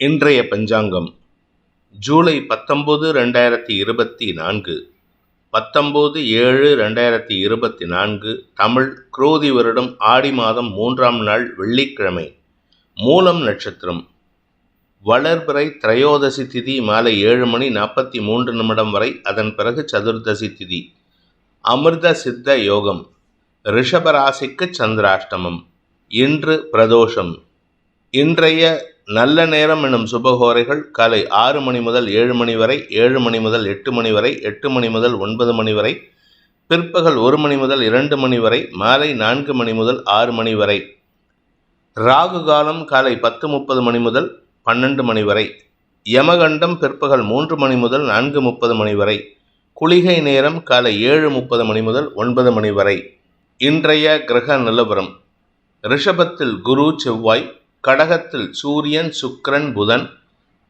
இன்றைய பஞ்சாங்கம் ஜூலை பத்தொம்போது ரெண்டாயிரத்தி இருபத்தி நான்கு. பத்தொம்போது ஏழு ரெண்டாயிரத்தி இருபத்தி நான்கு தமிழ் குரோதி வருடம் ஆடி மாதம் மூன்றாம் நாள் வெள்ளிக்கிழமை மூலம் நட்சத்திரம். வளர்பிறை திரையோதசி திதி மாலை ஏழு மணி நாற்பத்தி மூன்று நிமிடம் வரை அதன் பிறகு சதுர்தசி திதி. அமிர்த சித்த யோகம் ரிஷபராசிக்கு சந்திராஷ்டமம் இன்று பிரதோஷம். இன்றைய நல்ல நேரம் எனும் சுபகோரைகள் காலை ஆறு மணி முதல் ஏழு மணி வரை ஏழு மணி முதல் எட்டு மணி வரை எட்டு மணி முதல் ஒன்பது மணி வரை பிற்பகல் ஒரு மணி முதல் இரண்டு மணி வரை மாலை நான்கு மணி முதல் ஆறு மணி வரை ராகு காலம் காலை பத்து முப்பது மணி முதல் பன்னெண்டு மணி வரை யமகண்டம் பிற்பகல் மூன்று மணி முதல் நான்கு முப்பது மணி வரை குளிகை நேரம் காலை ஏழு முப்பது மணி முதல் ஒன்பது மணி வரை. இன்றைய கிரக நிலவரம். ரிஷபத்தில் குரு செவ்வாய் கடகத்தில் சூரியன் சுக்கிரன் புதன்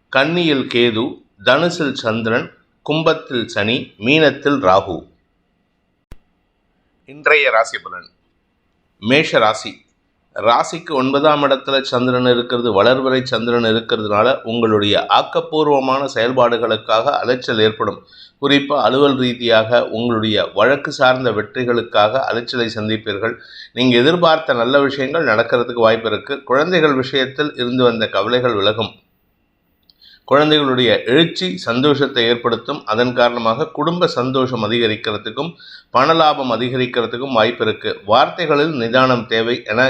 கன்னியில் கேது தனுசில் சந்திரன் கும்பத்தில் சனி மீனத்தில் ராகு. இன்றைய ராசி பலன். மேஷ ராசி. ராசிக்கு ஒன்பதாம் இடத்துல சந்திரன் இருக்கிறது வளர்வரை சந்திரன் இருக்கிறதுனால உங்களுடைய ஆக்கப்பூர்வமான செயல்பாடுகளுக்காக அலைச்சல் ஏற்படும். குறிப்பாக அலுவல் ரீதியாக உங்களுடைய வழக்கு சார்ந்த வெற்றிகளுக்காக அலைச்சலை சந்திப்பீர்கள். நீங்கள் எதிர்பார்த்த நல்ல விஷயங்கள் நடக்கிறதுக்கு வாய்ப்பு இருக்குது குழந்தைகள் விஷயத்தில் இருந்து வந்த கவலைகள் விலகும். குழந்தைகளுடைய எழுச்சி சந்தோஷத்தை ஏற்படுத்தும். அதன் காரணமாக குடும்ப சந்தோஷம் அதிகரிக்கிறதுக்கும் பண லாபம் அதிகரிக்கிறதுக்கும் வாய்ப்பு இருக்குது வார்த்தைகளில் நிதானம் தேவை என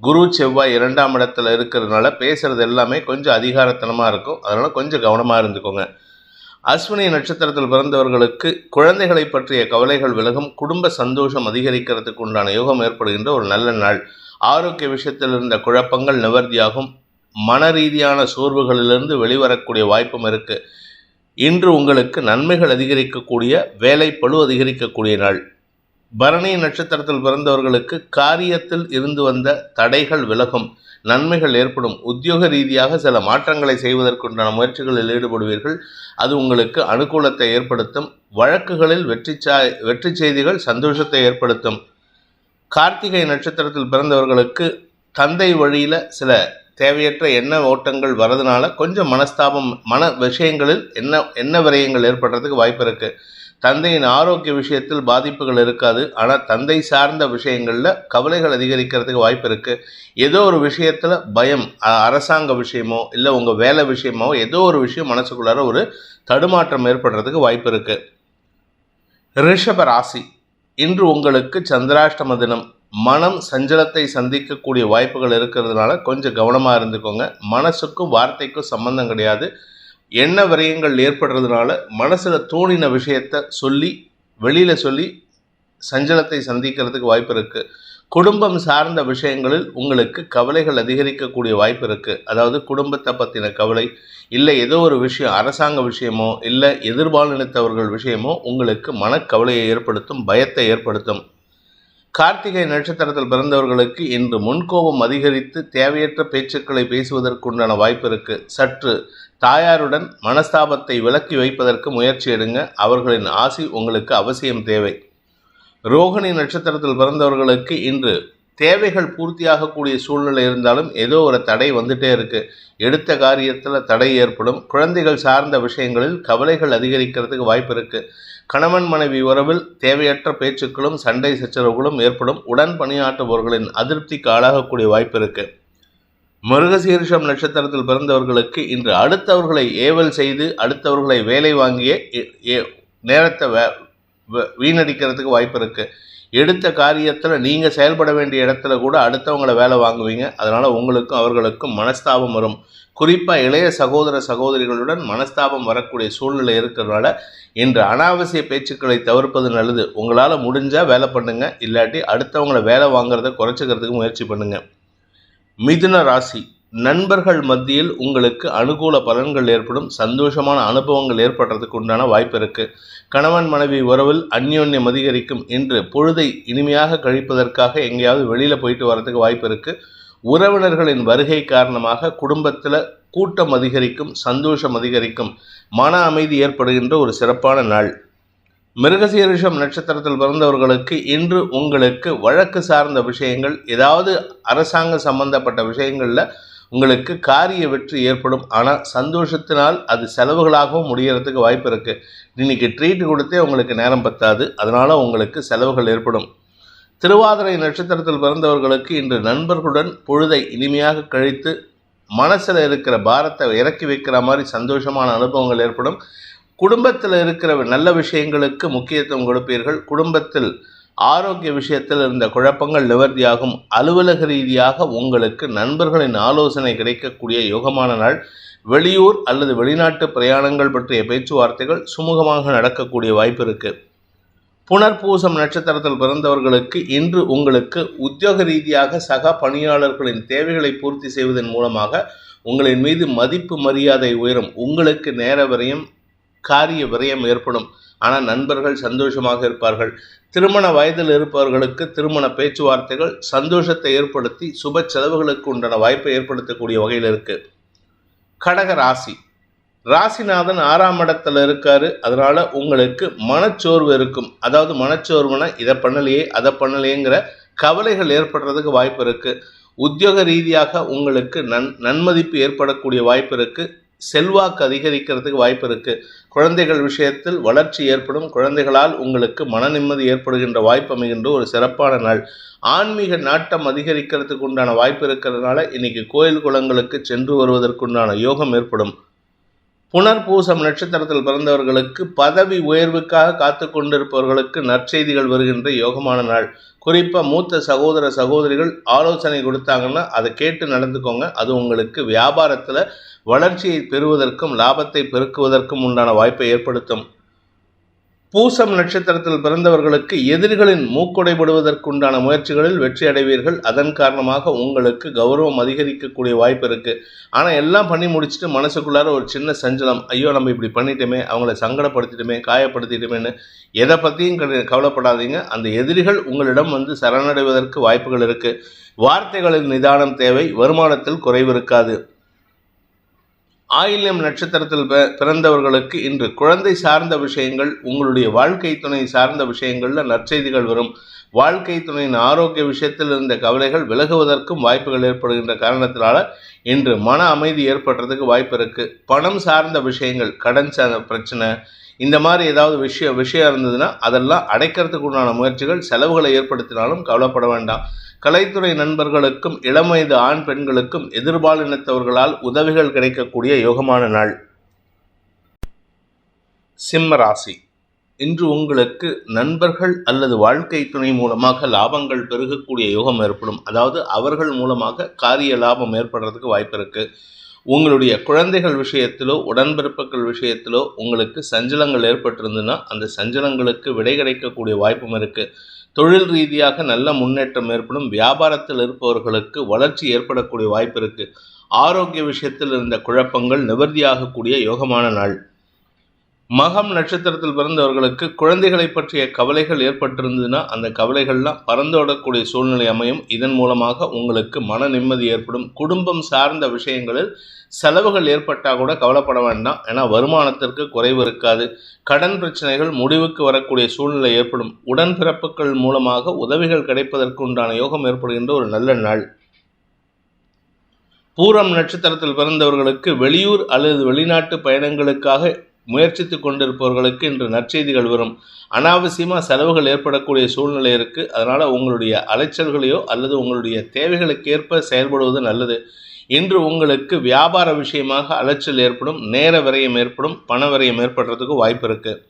குரு செவ்வாய் இரண்டாம் இடத்துல இருக்கிறதுனால பேசுறது எல்லாமே கொஞ்சம் அதிகாரத்தனமாக இருக்கும். அதனால் கொஞ்சம் கவனமாக இருந்துக்கோங்க. அஸ்வினி நட்சத்திரத்தில் பிறந்தவர்களுக்கு குழந்தைகளை பற்றிய கவலைகள் விலகும் குடும்ப சந்தோஷம் அதிகரிக்கிறதுக்கு உண்டான யோகம் ஏற்படுகின்ற ஒரு நல்ல நாள். ஆரோக்கிய விஷயத்தில் இருந்த குழப்பங்கள் நிவர்த்தியாகும். மன ரீதியான சோர்வுகளிலிருந்து வெளிவரக்கூடிய வாய்ப்பும் இருக்குது இன்று உங்களுக்கு நன்மைகள் அதிகரிக்கக்கூடிய வேலை பழு அதிகரிக்கக்கூடிய நாள். பரணி நட்சத்திரத்தில் பிறந்தவர்களுக்கு காரியத்தில் இருந்து வந்த தடைகள் விலகும் நன்மைகள் ஏற்படும். உத்தியோக ரீதியாக சில மாற்றங்களை செய்வதற்குண்டான முயற்சிகளில் ஈடுபடுவீர்கள். அது உங்களுக்கு அனுகூலத்தை ஏற்படுத்தும். வழக்குகளில் வெற்றி சா வெற்றி செய்திகள் சந்தோஷத்தை ஏற்படுத்தும். கார்த்திகை நட்சத்திரத்தில் பிறந்தவர்களுக்கு தந்தை வழியில் சில தேவையற்ற எண்ண ஓட்டங்கள் வரதுனால கொஞ்சம் மனஸ்தாபம் மன விஷயங்களில் என்ன என்ன விரயங்கள் ஏற்படுறதுக்கு வாய்ப்பு இருக்குது தந்தையின் ஆரோக்கிய விஷயத்தில் பாதிப்புகள் இருக்காது. ஆனால் தந்தை சார்ந்த விஷயங்களில் கவலைகள் அதிகரிக்கிறதுக்கு வாய்ப்பு இருக்குது ஏதோ ஒரு விஷயத்தில் பயம் அரசாங்க விஷயமோ இல்லை உங்கள் வேலை விஷயமோ ஏதோ ஒரு விஷயம் மனசுக்குள்ளார ஒரு தடுமாற்றம் ஏற்படுறதுக்கு வாய்ப்பு இருக்குது ரிஷப ராசி. இன்று உங்களுக்கு சந்திராஷ்டம தினம். மனம் சஞ்சலத்தை சந்திக்கக்கூடிய வாய்ப்புகள் இருக்கிறதுனால கொஞ்சம் கவனமாக இருந்துக்கோங்க. மனசுக்கும் வார்த்தைக்கும் சம்பந்தம் கிடையாது. எண்ண விரயங்கள் ஏற்படுறதுனால மனசில் தோணின விஷயத்த சொல்லி வெளியில் சொல்லி சஞ்சலத்தை சந்திக்கிறதுக்கு வாய்ப்பு இருக்குது குடும்பம் சார்ந்த விஷயங்களில் உங்களுக்கு கவலைகள் அதிகரிக்கக்கூடிய வாய்ப்பு இருக்குது அதாவது குடும்பத்தை பற்றின கவலை இல்லை ஏதோ ஒரு விஷயம் அரசாங்க விஷயமோ இல்லை எதிர்பாலினத்தவர்கள் விஷயமோ உங்களுக்கு மனக்கவலையை ஏற்படுத்தும் பயத்தை ஏற்படுத்தும். கார்த்திகை நட்சத்திரத்தில் பிறந்தவர்களுக்கு இன்று முன்கோபம் அதிகரித்து தேவையற்ற பேச்சுக்களை பேசுவதற்குண்டான வாய்ப்பு இருக்குது சற்று தாயாருடன் மனஸ்தாபத்தை விலக்கி வைப்பதற்கு முயற்சி எடுங்க. அவர்களின் ஆசி உங்களுக்கு அவசியம் தேவை. ரோகிணி நட்சத்திரத்தில் பிறந்தவர்களுக்கு இன்று தேவைகள் பூர்த்தியாகக்கூடிய சூழ்நிலை இருந்தாலும் ஏதோ ஒரு தடை வந்துட்டே இருக்கு. எடுத்த காரியத்தில் தடை ஏற்படும். குழந்தைகள் சார்ந்த விஷயங்களில் கவலைகள் அதிகரிக்கிறதுக்கு வாய்ப்பு இருக்கு. கணவன் மனைவி உறவில் தேவையற்ற பேச்சுக்களும் சண்டை சச்சரவுகளும் ஏற்படும். உடன் பணியாற்றுபவர்களின் அதிருப்திக்கு ஆளாகக்கூடிய வாய்ப்பு இருக்குது மிருகசீரிஷம் நட்சத்திரத்தில் பிறந்தவர்களுக்கு இன்று அடுத்தவர்களை ஏவல் செய்து அடுத்தவர்களை வேலை வாங்கிய எ- நேரத்தை வே- வீணடிக்கிறதுக்கு வாய்ப்பு இருக்கு. எடுத்த காரியத்தில் நீங்கள் செயல்பட வேண்டிய இடத்துல கூட அடுத்தவங்கள வேலை வாங்குவீங்க. அதனால் உங்களுக்கும் அவர்களுக்கும் மனஸ்தாபம் வரும். குறிப்பாக இளைய சகோதர சகோதரிகளுடன் மனஸ்தாபம் வரக்கூடிய சூழ்நிலை இருக்கிறதுனால இன்று அனாவசிய பேச்சுக்களை தவிர்ப்பது நல்லது. உங்களால் முடிஞ்சால் வேலை பண்ணுங்க. இல்லாட்டி அடுத்தவங்கள வேலை வாங்குறத குறைச்சிக்கிறதுக்கு முயற்சி பண்ணுங்கள் மிதுன ராசி. நண்பர்கள் மத்தியில் உங்களுக்கு அனுகூல பலன்கள் ஏற்படும் சந்தோஷமான அனுபவங்கள் ஏற்படுறதுக்கு உண்டான வாய்ப்பு இருக்கு. கணவன் மனைவி உறவில் அந்யோன்யம் அதிகரிக்கும். இன்று பொழுதை இனிமையாக கழிப்பதற்காக எங்கேயாவது வெளியில் போயிட்டு வரதுக்கு வாய்ப்பு இருக்கு. உறவினர்களின் வருகை காரணமாக குடும்பத்தில் கூட்டம் அதிகரிக்கும் சந்தோஷம் அதிகரிக்கும். மன அமைதி ஏற்படுகின்ற ஒரு சிறப்பான நாள். மிருகசீரிஷம் நட்சத்திரத்தில் பிறந்தவர்களுக்கு இன்று உங்களுக்கு வழக்கு சார்ந்த விஷயங்கள் ஏதாவது அரசாங்க சம்பந்தப்பட்ட விஷயங்களில் உங்களுக்கு காரிய வெற்றி ஏற்படும். ஆனால் சந்தோஷத்தினால் அது செலவுகளாகவும் முடியறதுக்கு வாய்ப்பு இருக்குது இன்னைக்கு ட்ரீட் கொடுத்தே உங்களுக்கு நேரம் பத்தாது. அதனால் உங்களுக்கு செலவுகள் ஏற்படும். திருவாதிரை நட்சத்திரத்தில் பிறந்தவர்களுக்கு இன்று நண்பர்களுடன் பொழுதை இனிமையாக கழித்து மனசில் இருக்கிற பாரத்தை இறக்கி வைக்கிற மாதிரி சந்தோஷமான அனுபவங்கள் ஏற்படும். குடும்பத்தில் இருக்கிற நல்ல விஷயங்களுக்கு முக்கியத்துவம் கொடுப்பீர்கள். குடும்பத்தில் ஆரோக்கிய விஷயத்தில் இருந்த குழப்பங்கள் நிவர்த்தியாகும். அலுவலக ரீதியாக உங்களுக்கு நண்பர்களின் ஆலோசனை கிடைக்கக்கூடிய யோகமான நாள். வெளியூர் அல்லது வெளிநாட்டு பிரயாணங்கள் பற்றிய பேச்சுவார்த்தைகள் சுமூகமாக நடக்கக்கூடிய வாய்ப்பு இருக்கு. புனர்பூசம் நட்சத்திரத்தில் பிறந்தவர்களுக்கு இன்று உங்களுக்கு உத்தியோக ரீதியாக சக பணியாளர்களின் தேவைகளை பூர்த்தி செய்வதன் மூலமாக உங்களின் மீது மதிப்பு மரியாதை உயரும். உங்களுக்கு நேர விரயம் காரிய விரயம் ஏற்படும். ஆனால் நண்பர்கள் சந்தோஷமாக இருப்பார்கள். திருமண வயதில் இருப்பவர்களுக்கு திருமண பேச்சுவார்த்தைகள் சந்தோஷத்தை ஏற்படுத்தி சுப செலவுகளுக்கு உண்டான வாய்ப்பை ஏற்படுத்தக்கூடிய வகையில் இருக்கு. கடக ராசி. ராசிநாதன் ஆறாம் இடத்துல இருக்காரு. அதனால உங்களுக்கு மனச்சோர்வு இருக்கும். அதாவது மனச்சோர்வுனா இதை பண்ணலையே அதை பண்ணலையேங்கிற கவலைகள் ஏற்படுறதுக்கு வாய்ப்பு இருக்கு. உத்தியோக ரீதியாக உங்களுக்கு நன் நன்மதிப்பு ஏற்படக்கூடிய வாய்ப்பு இருக்கு. செல்வாக்கு அதிகரிக்கிறதுக்கு வாய்ப்பு இருக்கு. குழந்தைகள் விஷயத்தில் வளர்ச்சி ஏற்படும். குழந்தைகளால் உங்களுக்கு மன நிம்மதி ஏற்படுகின்ற வாய்ப்பு அமைகின்ற ஒரு சிறப்பான நாள். ஆன்மீக நாட்டம் அதிகரிக்கிறதுக்கு உண்டான வாய்ப்பு இருக்கிறதுனால இன்னைக்கு கோயில் குளங்களுக்கு சென்று வருவதற்குண்டான யோகம் ஏற்படும். புனர்பூசம் நட்சத்திரத்தில் பிறந்தவர்களுக்கு பதவி உயர்வுக்காக காத்து கொண்டிருப்பவர்களுக்கு நற்செய்திகள் வருகின்ற யோகமான நாள். குறிப்பாக மூத்த சகோதர சகோதரிகள் ஆலோசனை கொடுத்தாங்கன்னா அதை கேட்டு நடந்துக்கோங்க. அது உங்களுக்கு வியாபாரத்தில் வளர்ச்சியை பெறுவதற்கும் லாபத்தை பெருக்குவதற்கும் உண்டான வாய்ப்பை ஏற்படுத்தும். பூசம் நட்சத்திரத்தில் பிறந்தவர்களுக்கு எதிரிகளின் மூக்குடைபடுவதற்குண்டான முயற்சிகளில் வெற்றி அடைவீர்கள். அதன் காரணமாக உங்களுக்கு கௌரவம் அதிகரிக்கக்கூடிய வாய்ப்பு இருக்கு. ஆனால் எல்லாம் பண்ணி முடிச்சுட்டு மனசுக்குள்ளார ஒரு சின்ன சஞ்சலம் ஐயோ நம்ம இப்படி பண்ணிட்டோமே அவங்கள சங்கடப்படுத்திட்டோமே காயப்படுத்திட்டோமேன்னு எதை பற்றியும் கவலைப்படாதீங்க. அந்த எதிரிகள் உங்களிடம் வந்து சரணடைவதற்கு வாய்ப்புகள் இருக்கு. வார்த்தைகளின் நிதானம் தேவை வருமானத்தில் குறைவு இருக்காது. ஆயில்யம் நட்சத்திரத்தில் பிறந்தவர்களுக்கு இன்று குழந்தை சார்ந்த விஷயங்கள் உங்களுடைய வாழ்க்கை துணை சார்ந்த விஷயங்களில் நற்செய்திகள் வரும். வாழ்க்கை துணையின் ஆரோக்கிய விஷயத்தில் இருந்த கவலைகள் விலகுவதற்கும் வாய்ப்புகள் ஏற்படுகின்ற காரணத்தினால இன்று மன அமைதி ஏற்படுறதுக்கு வாய்ப்பு இருக்கு. பணம் சார்ந்த விஷயங்கள் கடன் சார்ந்த பிரச்சனை இந்த மாதிரி ஏதாவது விஷயம் விஷயம் இருந்ததுன்னா அதெல்லாம் அடைக்கிறதுக்கு உண்டான முயற்சிகள் செலவுகளை ஏற்படுத்தினாலும் கவலைப்பட வேண்டாம். கலைத்துறை நண்பர்களுக்கும் இளம் வயது ஆண் பெண்களுக்கும் எதிர்பாலினத்தவர்களால் உதவிகள் கிடைக்கக்கூடிய யோகமான நாள். சிம்ம ராசி. இன்று உங்களுக்கு நண்பர்கள் அல்லது வாழ்க்கை துணை மூலமாக லாபங்கள் பெருகக்கூடிய யோகம் ஏற்படும். அதாவது அவர்கள் மூலமாக காரிய லாபம் ஏற்படுறதுக்கு வாய்ப்பு இருக்குது உங்களுடைய குழந்தைகள் விஷயத்திலோ உடன்பிறப்புகள் விஷயத்திலோ உங்களுக்கு சஞ்சலங்கள் ஏற்பட்டிருந்ததுன்னா அந்த சஞ்சலங்களுக்கு விடை கிடைக்கக்கூடிய வாய்ப்பும் இருக்குது தொழில் ரீதியாக நல்ல முன்னேற்றம் ஏற்படும். வியாபாரத்தில் இருப்பவர்களுக்கு வளர்ச்சி ஏற்படக்கூடிய வாய்ப்பு இருக்குது ஆரோக்கிய விஷயத்தில் இருந்த குழப்பங்கள் நிவர்த்தியாகக்கூடிய யோகமான நாள். மகம் நட்சத்திரத்தில் பிறந்தவர்களுக்கு குழந்தைகளை பற்றிய கவலைகள் ஏற்பட்டிருந்ததுன்னா அந்த கவலைகள்லாம் பறந்தோடக்கூடிய சூழ்நிலை அமையும். இதன் மூலமாக உங்களுக்கு மன நிம்மதி ஏற்படும். குடும்பம் சார்ந்த விஷயங்களில் செலவுகள் ஏற்பட்டால் கூட கவலைப்பட வேண்டாம். ஏன்னா வருமானத்திற்கு குறைவு இருக்காது. கடன் பிரச்சனைகள் முடிவுக்கு வரக்கூடிய சூழ்நிலை ஏற்படும். உடன்பிறப்புகள் மூலமாக உதவிகள் கிடைப்பதற்கு உண்டான யோகம் ஏற்படுகின்ற ஒரு நல்ல நாள். பூரம் நட்சத்திரத்தில் பிறந்தவர்களுக்கு வெளியூர் அல்லது வெளிநாட்டு பயணங்களுக்காக முயற்சித்து கொண்டிருப்பவர்களுக்கு இன்று நற்செய்திகள் வரும். அனாவசியமாக செலவுகள் ஏற்படக்கூடிய சூழ்நிலை இருக்குது அதனால் உங்களுடைய அலைச்சல்களையோ அல்லது உங்களுடைய தேவைகளுக்கேற்ப செயல்படுவது நல்லது. இன்று உங்களுக்கு வியாபார விஷயமாக அலைச்சல் ஏற்படும் நேர விரயம் ஏற்படும் பண விரயம் ஏற்படுறதுக்கு வாய்ப்பு இருக்குது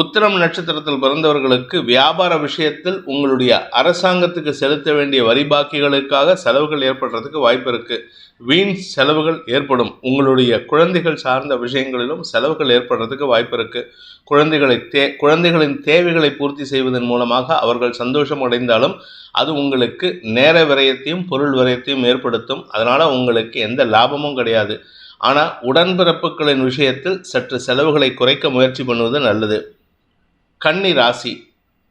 உத்திரம் நட்சத்திரத்தில் பிறந்தவர்களுக்கு வியாபார விஷயத்தில் உங்களுடைய அரசாங்கத்துக்கு செலுத்த வேண்டிய வரி பாக்கிகளுக்காக செலவுகள் ஏற்படுறதுக்கு வாய்ப்பு இருக்கு. வீண் செலவுகள் ஏற்படும். உங்களுடைய குழந்தைகள் சார்ந்த விஷயங்களிலும் செலவுகள் ஏற்படுறதுக்கு வாய்ப்பு இருக்கு. குழந்தைகளை தே குழந்தைகளின் தேவைகளை பூர்த்தி செய்வதன் மூலமாக அவர்கள் சந்தோஷம் அடைந்தாலும் அது உங்களுக்கு நேர விரயத்தையும் பொருள் விரயத்தையும் ஏற்படுத்தும். அதனால உங்களுக்கு எந்த லாபமும் கிடையாது. ஆனால் உடன்பிறப்புகளின் விஷயத்தில் சற்று செலவுகளை குறைக்க முயற்சி பண்ணுவது நல்லது. கன்னி ராசி.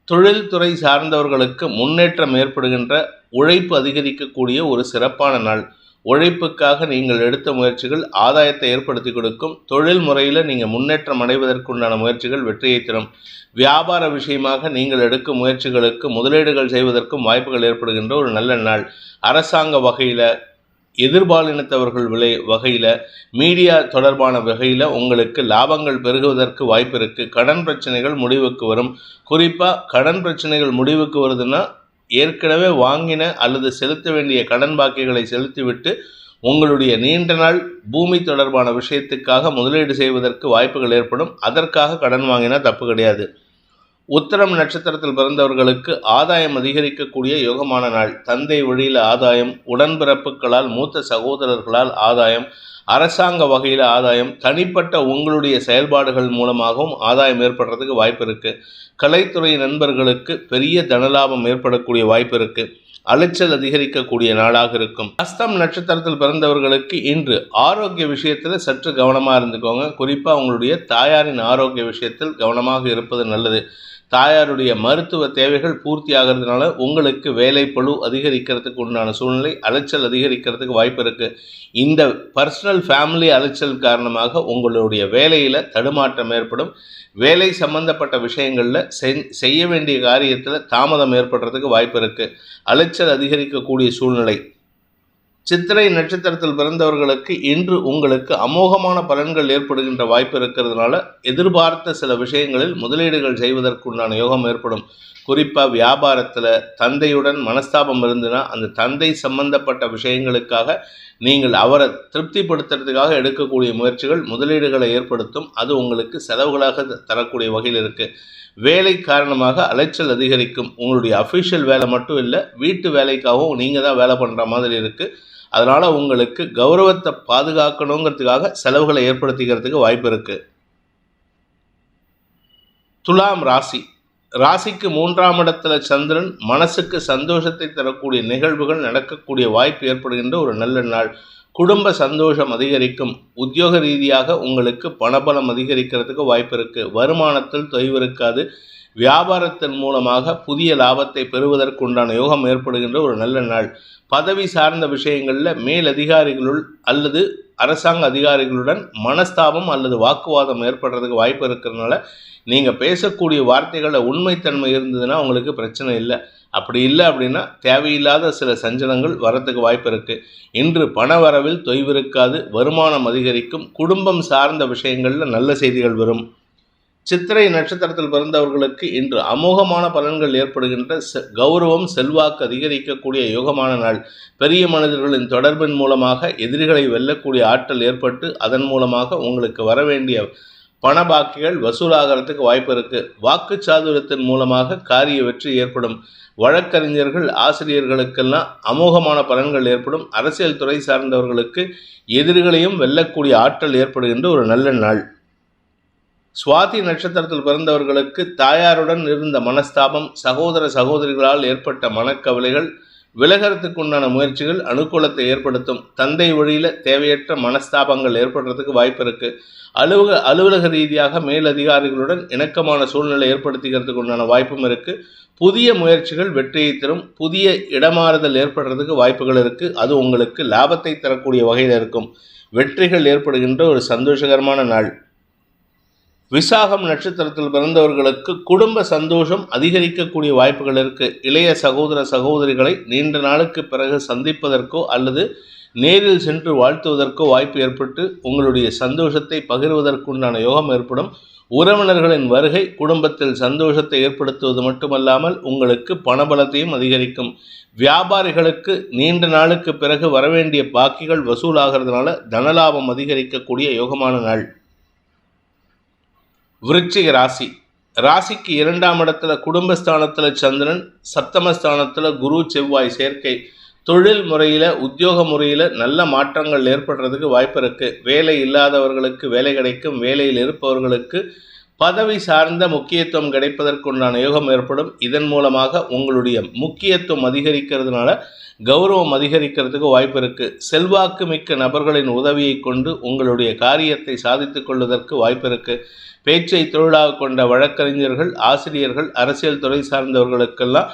தொழில்துறை சார்ந்தவர்களுக்கு முன்னேற்றம் ஏற்படுகின்ற உழைப்பு அதிகரிக்கக்கூடிய ஒரு சிறப்பான நாள். உழைப்புக்காக நீங்கள் எடுத்த முயற்சிகள் ஆதாயத்தை ஏற்படுத்தி கொடுக்கும். தொழில் முறையில் நீங்கள் முன்னேற்றம் அடைவதற்குண்டான முயற்சிகள் வெற்றியை தரும். வியாபார விஷயமாக நீங்கள் எடுக்கும் முயற்சிகளுக்கு முதலீடுகள் செய்வதற்கும் வாய்ப்புகள் ஏற்படுகின்ற ஒரு நல்ல நாள். அரசாங்க வகையில் எதிர்பாலினத்தவர்கள் விலை வகையில் மீடியா தொடர்பான வகையில் உங்களுக்கு லாபங்கள் பெருகுவதற்கு வாய்ப்பு இருக்குது கடன் பிரச்சனைகள் முடிவுக்கு வரும். குறிப்பாக கடன் பிரச்சனைகள் முடிவுக்கு வருதுன்னா ஏற்கனவே வாங்கின அல்லது செலுத்த வேண்டிய கடன் பாக்கிகளை செலுத்திவிட்டு உங்களுடைய நீண்ட நாள் பூமி தொடர்பான விஷயத்துக்காக முதலீடு செய்வதற்கு வாய்ப்புகள் ஏற்படும். அதற்காக கடன் வாங்கினா தப்பு கிடையாது. உத்தரம் நட்சத்திரத்தில் பிறந்தவர்களுக்கு ஆதாயம் அதிகரிக்கக்கூடிய யோகமான நாள். தந்தை வழியில் ஆதாயம் உடன்பிறப்புகளால் மூத்த சகோதரர்களால் ஆதாயம் அரசாங்க வகையில் ஆதாயம் தனிப்பட்ட உங்களுடைய செயல்பாடுகள் மூலமாகவும் ஆதாயம் ஏற்படுறதுக்கு வாய்ப்பு இருக்குது கலைத்துறை நண்பர்களுக்கு பெரிய தனலாபம் ஏற்படக்கூடிய வாய்ப்பு இருக்குது அலைச்சல் அதிகரிக்கக்கூடிய நாளாக இருக்கும். அஸ்தம் நட்சத்திரத்தில் பிறந்தவர்களுக்கு இன்று ஆரோக்கிய விஷயத்தில் சற்று கவனமாக இருந்துக்கோங்க. குறிப்பாக உங்களுடைய தாயாரின் ஆரோக்கிய விஷயத்தில் கவனமாக இருப்பது நல்லது. தாயாருடைய மருத்துவ தேவைகள் பூர்த்தி ஆகிறதுனால உங்களுக்கு வேலை பழு அதிகரிக்கிறதுக்கு உண்டான சூழ்நிலை அலைச்சல் அதிகரிக்கிறதுக்கு வாய்ப்பு இருக்குது இந்த பர்சனல் ஃபேமிலி அலைச்சல் காரணமாக உங்களுடைய வேலையில் தடுமாற்றம் ஏற்படும். வேலை சம்பந்தப்பட்ட விஷயங்களில் செய்ய வேண்டிய காரியத்தில் தாமதம் ஏற்படுறதுக்கு வாய்ப்பு இருக்குது அலைச்சல் அதிகரிக்கக்கூடிய சூழ்நிலை சித்திரை நட்சத்திரத்தில் பிறந்தவர்களுக்கு இன்று உங்களுக்கு அமோகமான பலன்கள் ஏற்படுகின்ற வாய்ப்பு இருக்கிறதுனால எதிர்பார்த்த சில விஷயங்களில் முதலீடுகள் செய்வதற்குண்டான யோகம் ஏற்படும். குறிப்பாக வியாபாரத்தில் தந்தையுடன் மனஸ்தாபம் இருந்துன்னா அந்த தந்தை சம்பந்தப்பட்ட விஷயங்களுக்காக நீங்கள் அவரை திருப்திப்படுத்துறதுக்காக எடுக்கக்கூடிய முயற்சிகள் முதலீடுகளை ஏற்படுத்தும். அது உங்களுக்கு செலவுகளாக தரக்கூடிய வகையில் இருக்குது வேலை காரணமாக அலைச்சல் அதிகரிக்கும். உங்களுடைய அஃபிஷியல் வேலை மட்டும் இல்லை வீட்டு வேலைக்காகவும் நீங்கள் தான் வேலை பண்ணுற மாதிரி இருக்குது அதனால் உங்களுக்கு கௌரவத்தை பாதுகாக்கணுங்கிறதுக்காக செலவுகளை ஏற்படுத்திக்கிறதுக்கு வாய்ப்பு இருக்குது துலாம் ராசி. ராசிக்கு மூன்றாம் இடத்துல சந்திரன் மனசுக்கு சந்தோஷத்தை தரக்கூடிய நிகழ்வுகள் நடக்கக்கூடிய வாய்ப்பு ஏற்படுகின்ற ஒரு நல்ல நாள். குடும்ப சந்தோஷம் அதிகரிக்கும். உத்தியோக ரீதியாக உங்களுக்கு பணபலம் அதிகரிக்கிறதுக்கு வாய்ப்பு இருக்குது வருமானத்தில் தொய்வு இருக்காது. வியாபாரத்தின் மூலமாக புதிய லாபத்தை பெறுவதற்குண்டான யோகம் ஏற்படுகின்ற ஒரு நல்ல நாள். பதவி சார்ந்த விஷயங்களில் மேல் அதிகாரிகளுள் அல்லது அரசாங்க அதிகாரிகளுடன் மனஸ்தாபம் அல்லது வாக்குவாதம் ஏற்படுறதுக்கு வாய்ப்பு இருக்கிறதுனால நீங்கள் பேசக்கூடிய வார்த்தைகளில் உண்மைத்தன்மை இருந்ததுன்னா உங்களுக்கு பிரச்சனை இல்லை. அப்படி இல்லை அப்படின்னா தேவையில்லாத சில சஞ்சலங்கள் வரத்துக்கு வாய்ப்பு இருக்குது இன்று பண வரவில் தொய்வு இருக்காது வருமானம் அதிகரிக்கும் குடும்பம் சார்ந்த விஷயங்களில் நல்ல செய்திகள் வரும். சித்திரை நட்சத்திரத்தில் பிறந்தவர்களுக்கு இன்று அமோகமான பலன்கள் ஏற்படுகின்ற கௌரவம் செல்வாக்கு அதிகரிக்கக்கூடிய யோகமான நாள். பெரிய மனிதர்களின் தொடர்பின் மூலமாக எதிரிகளை வெல்லக்கூடிய ஆற்றல் ஏற்பட்டு அதன் மூலமாக உங்களுக்கு வர வேண்டிய பண பாக்கிகள் வசூலாகிறதுக்கு வாய்ப்பு இருக்குது வாக்கு சாதுரத்தின் மூலமாக காரிய வெற்றி ஏற்படும். வழக்கறிஞர்கள் ஆசிரியர்களுக்கெல்லாம் அமோகமான பலன்கள் ஏற்படும். அரசியல் துறை சார்ந்தவர்களுக்கு எதிரிகளையும் வெல்லக்கூடிய ஆற்றல் ஏற்படுகின்ற ஒரு நல்ல நாள். சுவாதி நட்சத்திரத்தில் பிறந்தவர்களுக்கு தாயாருடன் இருந்த மனஸ்தாபம் சகோதர சகோதரிகளால் ஏற்பட்ட மனக்கவலைகள் விலகிறதுக்கு உண்டான முயற்சிகள் அனுகூலத்தை ஏற்படுத்தும். தந்தை வழியில் தேவையற்ற மனஸ்தாபங்கள் ஏற்படுறதுக்கு வாய்ப்பு இருக்குது அலுவலக அலுவலக ரீதியாக மேலதிகாரிகளுடன் இணக்கமான சூழ்நிலை ஏற்படுத்திக்கிறதுக்கு உண்டான வாய்ப்பும் இருக்குது புதிய முயற்சிகள் வெற்றியை தரும். புதிய இடமாறுதல் ஏற்படுறதுக்கு வாய்ப்புகள் இருக்குது அது உங்களுக்கு லாபத்தை தரக்கூடிய வகையில் இருக்கும். வெற்றிகள் ஏற்படுகின்ற ஒரு சந்தோஷகரமான நாள். விசாகம் நட்சத்திரத்தில் பிறந்தவர்களுக்கு குடும்ப சந்தோஷம் அதிகரிக்கக்கூடிய வாய்ப்புகள் இருக்கு. இளைய சகோதர சகோதரிகளை நீண்ட நாளுக்கு பிறகு சந்திப்பதற்கோ அல்லது நேரில் சென்று வாழ்த்துவதற்கோ வாய்ப்பு ஏற்பட்டு உங்களுடைய சந்தோஷத்தை பகிர்வதற்குண்டான யோகம் ஏற்படும். உறவினர்களின் வருகை குடும்பத்தில் சந்தோஷத்தை ஏற்படுத்துவது மட்டுமல்லாமல் உங்களுக்கு பணபலத்தையும் அதிகரிக்கும். வியாபாரிகளுக்கு நீண்ட நாளுக்கு பிறகு வரவேண்டிய பாக்கிகள் வசூலாகிறதுனால தனலாபம் அதிகரிக்கக்கூடிய யோகமான நாள். விருச்சிக ராசி. ராசிக்கு இரண்டாம் இடத்துல குடும்பஸ்தானத்தில் சந்திரன் சப்தமஸ்தானத்தில் குரு செவ்வாய் சேர்க்கை. தொழில் முறையில் உத்தியோக முறையில் நல்ல மாற்றங்கள் ஏற்படுறதுக்கு வாய்ப்பு இருக்குது வேலை இல்லாதவர்களுக்கு வேலை கிடைக்கும். வேலையில் இருப்பவர்களுக்கு பதவி சார்ந்த முக்கியத்துவம் கிடைப்பதற்குண்டான யோகம் ஏற்படும். இதன் மூலமாக உங்களுடைய முக்கியத்துவம் அதிகரிக்கிறதுனால கௌரவம் அதிகரிக்கிறதுக்கு வாய்ப்பு இருக்குது செல்வாக்கு மிக்க நபர்களின் உதவியை கொண்டு உங்களுடைய காரியத்தை சாதித்து கொள்வதற்கு வாய்ப்பு இருக்குது பேச்சை தொழிலாக கொண்ட வழக்கறிஞர்கள் ஆசிரியர்கள் அரசியல் துறை சார்ந்தவர்களுக்கெல்லாம்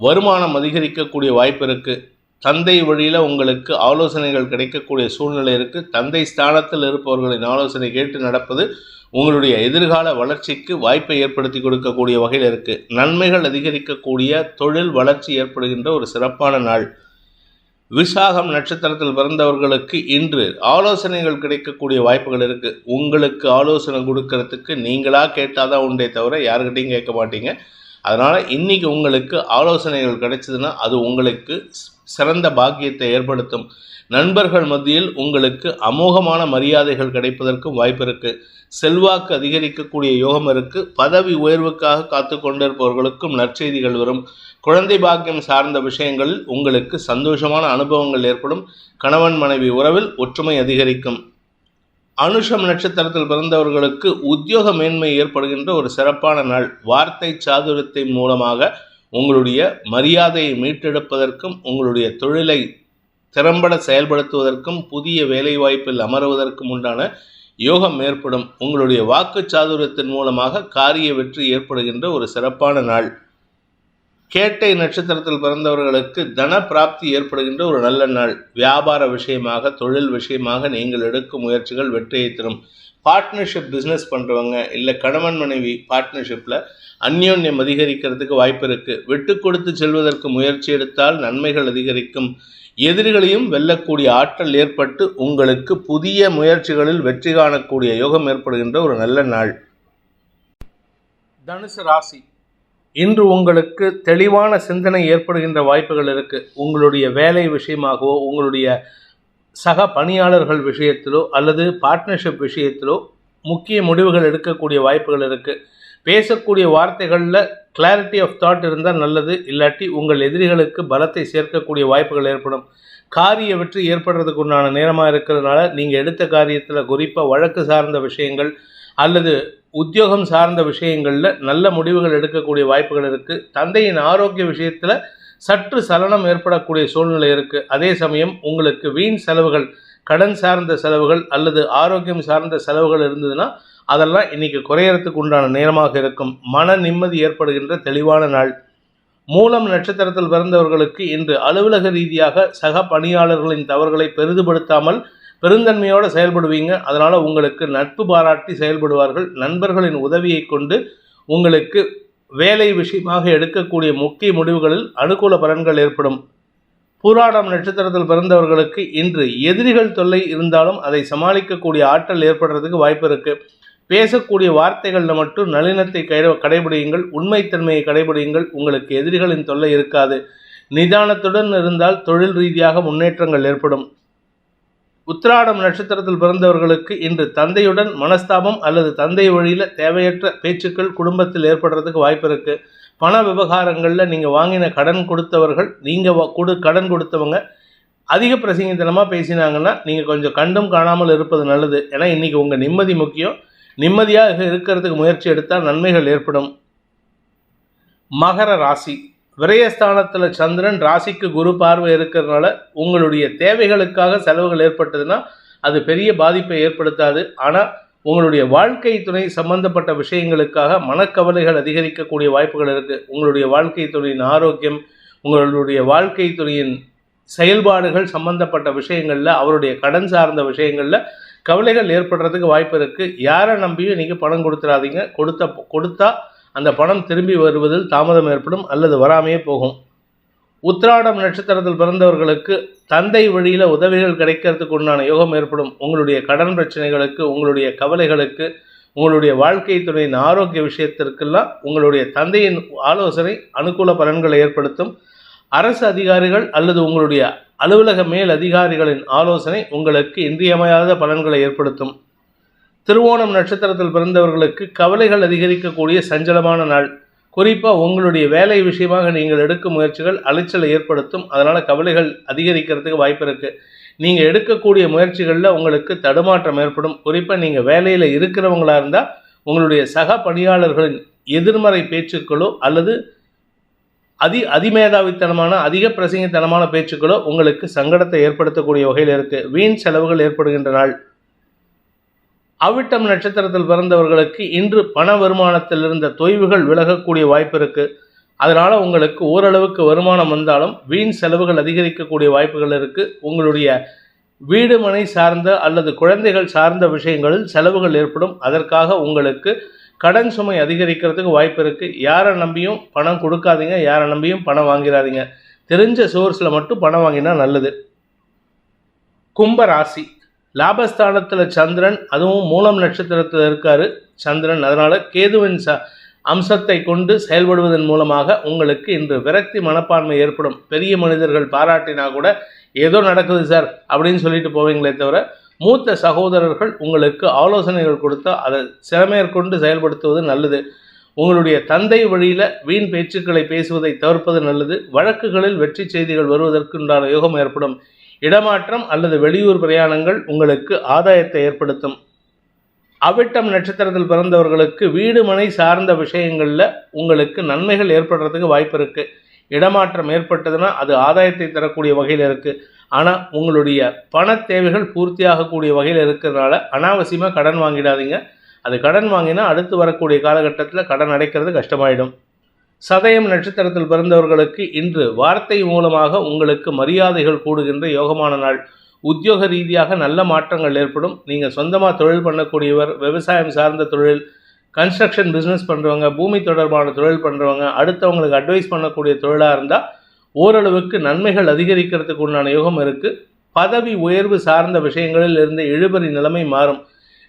வருமானம் அதிகரிக்கக்கூடிய வாய்ப்பு இருக்குது தந்தை வழியில் உங்களுக்கு ஆலோசனைகள் கிடைக்கக்கூடிய சூழ்நிலை இருக்குது தந்தை ஸ்தானத்தில் இருப்பவர்களின் ஆலோசனை கேட்டு நடப்பது உங்களுடைய எதிர்கால வளர்ச்சிக்கு வாய்ப்பை ஏற்படுத்தி கொடுக்கக்கூடிய வகையில் இருக்குது நன்மைகள் அதிகரிக்கக்கூடிய தொழில் வளர்ச்சி ஏற்படுகின்ற ஒரு சிறப்பான நாள். விசாகம் நட்சத்திரத்தில் பிறந்தவர்களுக்கு இன்று ஆலோசனைகள் கிடைக்கக்கூடிய வாய்ப்புகள் இருக்குது உங்களுக்கு ஆலோசனை கொடுக்கறதுக்கு நீங்களாக கேட்டால் தான் உண்டே தவிர யாருக்கிட்டையும் கேட்க மாட்டீங்க. அதனால் இன்றைக்கி உங்களுக்கு ஆலோசனைகள் கிடைச்சதுன்னா அது உங்களுக்கு சிறந்த பாக்கியத்தை ஏற்படுத்தும். நண்பர்கள் மத்தியில் உங்களுக்கு அமோகமான மரியாதைகள் கிடைப்பதற்கும் வாய்ப்பு இருக்கு. செல்வாக்கு அதிகரிக்கக்கூடிய யோகம் இருக்கு. பதவி உயர்வுக்காக காத்து கொண்டிருப்பவர்களுக்கும் நற்செய்திகள் வரும். குழந்தை பாக்கியம் சார்ந்த விஷயங்களில் உங்களுக்கு சந்தோஷமான அனுபவங்கள் ஏற்படும். கணவன் மனைவி உறவில் ஒற்றுமை அதிகரிக்கும். அனுஷம் நட்சத்திரத்தில் பிறந்தவர்களுக்கு உத்தியோக மேன்மை ஏற்படுகின்ற ஒரு சிறப்பான நாள். வார்த்தை சாதுரியத்தின் மூலமாக உங்களுடைய மரியாதையை மீட்டெடுப்பதற்கும் உங்களுடைய தொழிலை திறம்பட செயல்படுத்துவதற்கும் புதிய வேலைவாய்ப்பில் அமருவதற்கும் உண்டான யோகம் ஏற்படும். உங்களுடைய வாக்கு சாதுரியத்தின் மூலமாக காரிய வெற்றி ஏற்படுகின்ற ஒரு சிறப்பான நாள். கேட்டை நட்சத்திரத்தில் பிறந்தவர்களுக்கு தன பிராப்தி ஏற்படுகின்ற ஒரு நல்ல நாள். வியாபார விஷயமாக தொழில் விஷயமாக நீங்கள் எடுக்கும் முயற்சிகள் வெற்றியை தரும். பார்ட்னர்ஷிப் பிஸ்னஸ் பண்ணுறவங்க இல்லை கணவன் மனைவி பார்ட்னர்ஷிப்பில் அந்யோன்யம் அதிகரிக்கிறதுக்கு வாய்ப்பு இருக்குது விட்டு கொடுத்து செல்வதற்கு முயற்சி எடுத்தால் நன்மைகள் அதிகரிக்கும். எதிரிகளையும் வெல்லக்கூடிய ஆற்றல் ஏற்பட்டு உங்களுக்கு புதிய முயற்சிகளில் வெற்றி காணக்கூடிய யோகம் ஏற்படுகின்ற ஒரு நல்ல நாள். தனுசு ராசி. இன்று உங்களுக்கு தெளிவான சிந்தனை ஏற்படுகின்ற வாய்ப்புகள் இருக்குது உங்களுடைய வேலை விஷயமாகவோ உங்களுடைய சக பணியாளர்கள் விஷயத்திலோ அல்லது பார்ட்னர்ஷிப் விஷயத்திலோ முக்கிய முடிவுகள் எடுக்கக்கூடிய வாய்ப்புகள் இருக்குது பேசக்கூடிய வார்த்தைகளில் கிளாரிட்டி ஆஃப் தாட் இருந்தால் நல்லது இல்லாட்டி உங்கள் எதிரிகளுக்கு பலத்தை சேர்க்கக்கூடிய வாய்ப்புகள் ஏற்படும். காரிய வெற்றி ஏற்படுறதுக்கு உண்டான நேரமாக இருக்கிறதுனால நீங்கள் எடுத்த காரியத்தில் குறிப்பாக வழக்கு சார்ந்த விஷயங்கள் அல்லது உத்தியோகம் சார்ந்த விஷயங்களில் நல்ல முடிவுகள் எடுக்கக்கூடிய வாய்ப்புகள் இருக்குது தந்தையின் ஆரோக்கிய விஷயத்தில் சற்று சலனம் ஏற்படக்கூடிய சூழ்நிலை இருக்குது அதே சமயம் உங்களுக்கு வீண் செலவுகள் கடன் சார்ந்த செலவுகள் அல்லது ஆரோக்கியம் சார்ந்த செலவுகள் இருந்ததுன்னா அதெல்லாம் இன்னைக்கு குறையறதுக்கு உண்டான நேரமாக இருக்கும். மன நிம்மதி ஏற்படுகின்ற தெளிவான நாள். மூலம் நட்சத்திரத்தில் பிறந்தவர்களுக்கு இன்று அலுவலக ரீதியாக சக பணியாளர்களின் தவறுகளை பெரிதுபடுத்தாமல் பெருந்தன்மையோடு செயல்படுவீங்க. அதனால் உங்களுக்கு நட்பு பாராட்டி செயல்படுவார்கள். நண்பர்களின் உதவியை கொண்டு உங்களுக்கு வேலை விஷயமாக எடுக்கக்கூடிய முக்கிய முடிவுகளில் அனுகூல பலன்கள் ஏற்படும். பூராடம் நட்சத்திரத்தில் பிறந்தவர்களுக்கு இன்று எதிரிகள் தொல்லை இருந்தாலும் அதை சமாளிக்கக்கூடிய ஆற்றல் ஏற்படுறதுக்கு வாய்ப்பு இருக்குது பேசக்கூடிய வார்த்தைகளில் மட்டும் நளினத்தை கடை கடைபிடியுங்கள் உண்மைத்தன்மையை கடைபிடியுங்கள். உங்களுக்கு எதிரிகளின் தொல்லை இருக்காது. நிதானத்துடன் இருந்தால் தொழில் ரீதியாக முன்னேற்றங்கள் ஏற்படும். உத்திராடம் நட்சத்திரத்தில் பிறந்தவர்களுக்கு இன்று தந்தையுடன் மனஸ்தாபம் அல்லது தந்தை வழியில் தேவையற்ற பேச்சுக்கள் குடும்பத்தில் ஏற்படுறதுக்கு வாய்ப்பு இருக்குது பண விவகாரங்களில் நீங்கள் வாங்கின கடன் கொடுத்தவர்கள் நீங்கள் கொடு கடன் கொடுத்தவங்க அதிக பிரசங்கத்தனமாக பேசினாங்கன்னா நீங்கள் கொஞ்சம் கண்டும் காணாமல் இருப்பது நல்லது. ஏன்னா இன்றைக்கி உங்கள் நிம்மதி முக்கியம். நிம்மதியாக இருக்கிறதுக்கு முயற்சி எடுத்தால் நன்மைகள் ஏற்படும். மகர ராசி. விரயஸ்தானத்தில் சந்திரன் ராசிக்கு குரு பார்வை இருக்கிறதுனால உங்களுடைய தேவைகளுக்காக செலவுகள் ஏற்பட்டதுன்னா அது பெரிய பாதிப்பை ஏற்படுத்தாது. ஆனால் உங்களுடைய வாழ்க்கை துணை சம்பந்தப்பட்ட விஷயங்களுக்காக மனக்கவலைகள் அதிகரிக்கக்கூடிய வாய்ப்புகள் இருக்குது உங்களுடைய வாழ்க்கை துணையின் ஆரோக்கியம் உங்களுடைய வாழ்க்கை துணையின் செயல்பாடுகள் சம்பந்தப்பட்ட விஷயங்களில் அவருடைய கடன் சார்ந்த விஷயங்களில் கவலைகள் ஏற்படுறதுக்கு வாய்ப்பு இருக்குது யாரை நம்பியும் நீங்கள் பணம் கொடுத்துடாதீங்க கொடுத்த கொடுத்தா அந்த பணம் திரும்பி வருவதில் தாமதம் ஏற்படும் அல்லது வராமையே போகும். உத்திராடம் நட்சத்திரத்தில் பிறந்தவர்களுக்கு தந்தை வழியில் உதவிகள் கிடைக்கிறதுக்கு உண்டான யோகம் ஏற்படும். உங்களுடைய கடன் பிரச்சனைகளுக்கு உங்களுடைய கவலைகளுக்கு உங்களுடைய வாழ்க்கை துணையின் ஆரோக்கிய விஷயத்திற்கெல்லாம் உங்களுடைய தந்தையின் ஆலோசனை அனுகூல பலன்களை ஏற்படுத்தும். அரசு அதிகாரிகள் அல்லது உங்களுடைய அலுவலக மேல் அதிகாரிகளின் ஆலோசனை உங்களுக்கு இன்றியமையாத பலன்களை ஏற்படுத்தும். திருவோணம் நட்சத்திரத்தில் பிறந்தவர்களுக்கு கவலைகள் அதிகரிக்கக்கூடிய சஞ்சலமான நாள். குறிப்பாக உங்களுடைய வேலை விஷயமாக நீங்கள் எடுக்கும் முயற்சிகள் அலைச்சலை ஏற்படுத்தும். அதனால் கவலைகள் அதிகரிக்கிறதுக்கு வாய்ப்பு இருக்குது நீங்கள் எடுக்கக்கூடிய முயற்சிகளில் உங்களுக்கு தடுமாற்றம் ஏற்படும். குறிப்பாக நீங்கள் வேலையில் இருக்கிறவங்களாக இருந்தால் உங்களுடைய சக பணியாளர்களின் எதிர்மறை பேச்சுக்களோ அல்லது அதி அதிமேதாவித்தனமான அதிக பிரசங்கத்தனமான பேச்சுக்களோ உங்களுக்கு சங்கடத்தை ஏற்படுத்தக்கூடிய வகையில் இருக்குது வீண் செலவுகள் ஏற்படுகின்ற நாள். அவிட்டம் நட்சத்திரத்தில் பிறந்தவர்களுக்கு இன்று பண வருமானத்தில் இருந்த தொய்வுகள் விலகக்கூடிய வாய்ப்பு இருக்குது அதனால் உங்களுக்கு ஓரளவுக்கு வருமானம் வந்தாலும் வீண் செலவுகள் அதிகரிக்கக்கூடிய வாய்ப்புகள் இருக்குது உங்களுடைய வீடு மனை சார்ந்த அல்லது குழந்தைகள் சார்ந்த விஷயங்களில் செலவுகள் ஏற்படும். அதற்காக உங்களுக்கு கடன் சுமை அதிகரிக்கிறதுக்கு வாய்ப்பு இருக்குது யாரை நம்பியும் பணம் கொடுக்காதீங்க யாரை நம்பியும் பணம் வாங்கிடாதீங்க. தெரிஞ்ச சோர்ஸில் மட்டும் பணம் வாங்கினா நல்லது. கும்ப ராசி லாபஸ்தானத்தில் சந்திரன் அதுவும் மூலம் நட்சத்திரத்தில் இருக்காரு சந்திரன். அதனால் கேதுவின் ச அம்சத்தை கொண்டு செயல்படுவதன் மூலமாக உங்களுக்கு இன்று விரக்தி மனப்பான்மை ஏற்படும். பெரிய மனிதர்கள் பாராட்டினா கூட ஏதோ நடக்குது சார் அப்படின்னு சொல்லிட்டு போவீங்களே தவிர மூத்த சகோதரர்கள் உங்களுக்கு ஆலோசனைகள் கொடுத்தா அதை சிறமேற்கொண்டு செயல்படுத்துவது நல்லது. உங்களுடைய தந்தை வழியில் வீண் பேச்சுக்களை பேசுவதை தவிர்ப்பது நல்லது. வழக்குகளில் வெற்றி செய்திகள் வருவதற்குண்டான யோகம் ஏற்படும். இடமாற்றம் அல்லது வெளியூர் பிரயாணங்கள் உங்களுக்கு ஆதாயத்தை ஏற்படுத்தும். அவிட்டம் நட்சத்திரத்தில் பிறந்தவர்களுக்கு வீடு மனை சார்ந்த விஷயங்களில் உங்களுக்கு நன்மைகள் ஏற்படுறதுக்கு வாய்ப்பு இருக்குது இடமாற்றம் ஏற்பட்டதுன்னா அது ஆதாயத்தை தரக்கூடிய வகையில் இருக்குது ஆனால் உங்களுடைய பண தேவைகள் பூர்த்தியாகக்கூடிய வகையில் இருக்கிறதுனால அனாவசியமாக கடன் வாங்கிடாதீங்க. அது கடன் வாங்கினா அடுத்து வரக்கூடிய காலகட்டத்தில் கடன் அடைக்கிறது கஷ்டமாயிடும். சதயம் நட்சத்திரத்தில் பிறந்தவர்களுக்கு இன்று வார்த்தை மூலமாக உங்களுக்கு மரியாதைகள் கூடுகின்ற யோகமான நாள். உத்தியோக ரீதியாக நல்ல மாற்றங்கள் ஏற்படும். நீங்கள் சொந்தமாக தொழில் பண்ணக்கூடியவர் விவசாயம் சார்ந்த தொழில் கன்ஸ்ட்ரக்ஷன் பிஸ்னஸ் பண்ணுறவங்க பூமி தொடர்பான தொழில் பண்ணுறவங்க அடுத்தவங்களுக்கு அட்வைஸ் பண்ணக்கூடிய தொழிலாக இருந்தால் ஓரளவுக்கு நன்மைகள் அதிகரிக்கிறதுக்கு உண்டான யோகம் இருக்குது பதவி உயர்வு சார்ந்த விஷயங்களில் இருந்து இழுபறி நிலைமை மாறும்.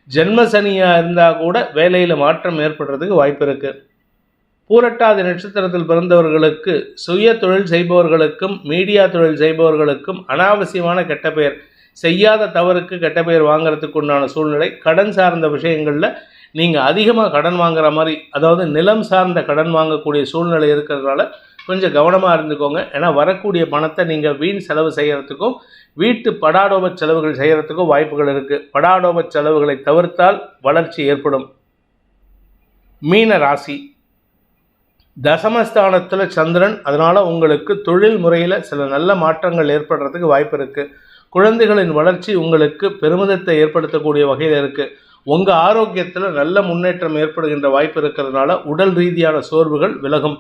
ஜென்ம சனியாக இருந்தால் கூட வேலையில் மாற்றம் ஏற்படுறதுக்கு வாய்ப்பு இருக்குது பூரட்டாதி நட்சத்திரத்தில் பிறந்தவர்களுக்கு சுய தொழில் செய்பவர்களுக்கும் மீடியா தொழில் செய்பவர்களுக்கும் அனாவசியமான கெட்ட பெயர் செய்யாத தவறுக்கு கெட்ட பெயர் வாங்குறதுக்கு உண்டான சூழ்நிலை கடன் சார்ந்த விஷயங்களில் நீங்கள் அதிகமாக கடன் வாங்குற மாதிரி அதாவது நிலம் சார்ந்த கடன் வாங்கக்கூடிய சூழ்நிலை இருக்கிறதுனால கொஞ்சம் கவனமாக இருந்துக்கோங்க. ஏன்னா வரக்கூடிய பணத்தை நீங்கள் வீண் செலவு செய்கிறதுக்கும் வீட்டு படாடோப செலவுகள் செய்கிறதுக்கும் வாய்ப்புகள் இருக்குது படாடோப செலவுகளை தவிர்த்தால் வளர்ச்சி ஏற்படும். மீன ராசி. தசமஸ்தானத்தில் சந்திரன் அதனால் உங்களுக்கு தொழில் முறையில் சில நல்ல மாற்றங்கள் ஏற்படுறதுக்கு வாய்ப்பு இருக்குது குழந்தைகளின் வளர்ச்சி உங்களுக்கு பெருமிதத்தை ஏற்படுத்தக்கூடிய வகையில் இருக்குது உங்கள் ஆரோக்கியத்தில் நல்ல முன்னேற்றம் ஏற்படுகின்ற வாய்ப்பு இருக்கிறதுனால உடல் ரீதியான சோர்வுகள் விலகும்.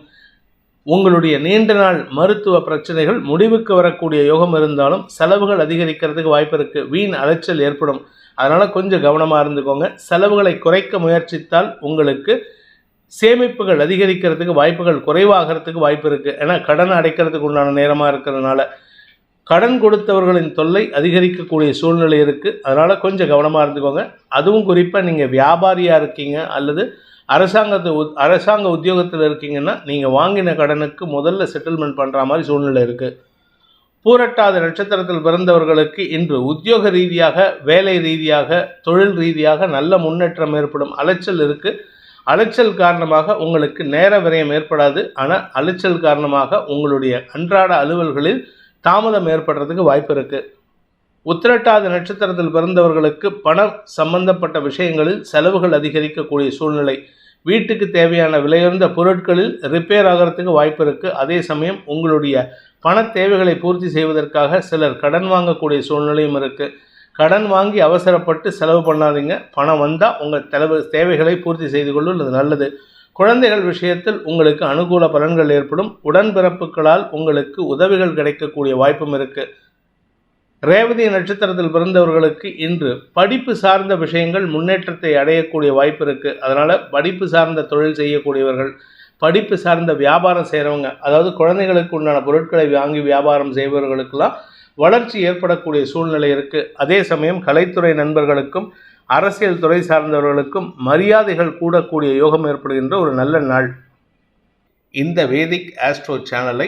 உங்களுடைய நீண்ட நாள் மருத்துவ பிரச்சனைகள் முடிவுக்கு வரக்கூடிய யோகம் இருந்தாலும் செலவுகள் அதிகரிக்கிறதுக்கு வாய்ப்பு இருக்குது வீண் அலைச்சல் ஏற்படும். அதனால் கொஞ்சம் கவனமாக இருந்துக்கோங்க. செலவுகளை குறைக்க முயற்சித்தால் உங்களுக்கு சேமிப்புகள் அதிகரிக்கிறதுக்கு வாய்ப்புகள் குறைவாகிறதுக்கு வாய்ப்பு இருக்குது ஏன்னா கடன் அடைக்கிறதுக்கு உண்டான நேரமாக இருக்கிறதுனால கடன் கொடுத்தவர்களின் தொல்லை அதிகரிக்கக்கூடிய சூழ்நிலை இருக்குது அதனால் கொஞ்சம் கவனமாக இருந்துக்கோங்க. அதுவும் குறிப்பாக நீங்கள் வியாபாரியாக இருக்கீங்க அல்லது அரசாங்கத்தை உத் அரசாங்க உத்தியோகத்தில் இருக்கீங்கன்னா நீங்கள் வாங்கின கடனுக்கு முதல்ல செட்டில்மெண்ட் பண்ணுற மாதிரி சூழ்நிலை இருக்குது பூரட்டாத நட்சத்திரத்தில் பிறந்தவர்களுக்கு இன்று உத்தியோக ரீதியாக வேலை ரீதியாக தொழில் ரீதியாக நல்ல முன்னேற்றம் ஏற்படும் அலைச்சல் இருக்குது அலைச்சல் காரணமாக உங்களுக்கு நேர விரயம் ஏற்படாது. ஆனால் அலைச்சல் காரணமாக உங்களுடைய அன்றாட அலுவல்களில் தாமதம் ஏற்படுறதுக்கு வாய்ப்பு இருக்குது உத்திரட்டாத நட்சத்திரத்தில் பிறந்தவர்களுக்கு பணம் சம்பந்தப்பட்ட விஷயங்களில் செலவுகள் அதிகரிக்கக்கூடிய சூழ்நிலை. வீட்டுக்கு தேவையான விலையுயர்ந்த பொருட்களில் ரிப்பேர் ஆகிறதுக்கு வாய்ப்பு இருக்குது அதே சமயம் உங்களுடைய பண தேவைகளை பூர்த்தி செய்வதற்காக சிலர் கடன் வாங்கக்கூடிய சூழ்நிலையும் இருக்குது கடன் வாங்கி அவசரப்பட்டு செலவு பண்ணாதீங்க. பணம் வந்தால் உங்கள் செலவு தேவைகளை பூர்த்தி செய்து கொள்வது நல்லது. குழந்தைகள் விஷயத்தில் உங்களுக்கு அனுகூல பலன்கள் ஏற்படும். உடன்பிறப்புகளால் உங்களுக்கு உதவிகள் கிடைக்கக்கூடிய வாய்ப்பும் இருக்குது ரேவதி நட்சத்திரத்தில் பிறந்தவர்களுக்கு இன்று படிப்பு சார்ந்த விஷயங்கள் முன்னேற்றத்தை அடையக்கூடிய வாய்ப்பு இருக்குது அதனால் படிப்பு சார்ந்த தொழில் செய்யக்கூடியவர்கள் படிப்பு சார்ந்த வியாபாரம் செய்கிறவங்க அதாவது குழந்தைகளுக்கு உண்டான பொருட்களை வாங்கி வியாபாரம் செய்பவர்களுக்கெல்லாம் வளர்ச்சி ஏற்படக்கூடிய சூழ்நிலை இருக்குது அதே சமயம் கலைத்துறை நண்பர்களுக்கும் அரசியல் துறை சார்ந்தவர்களுக்கும் மரியாதைகள் கூடக்கூடிய யோகம் ஏற்படுகின்ற ஒரு நல்ல நாள். இந்த வேதிக் ஆஸ்ட்ரோ சேனலை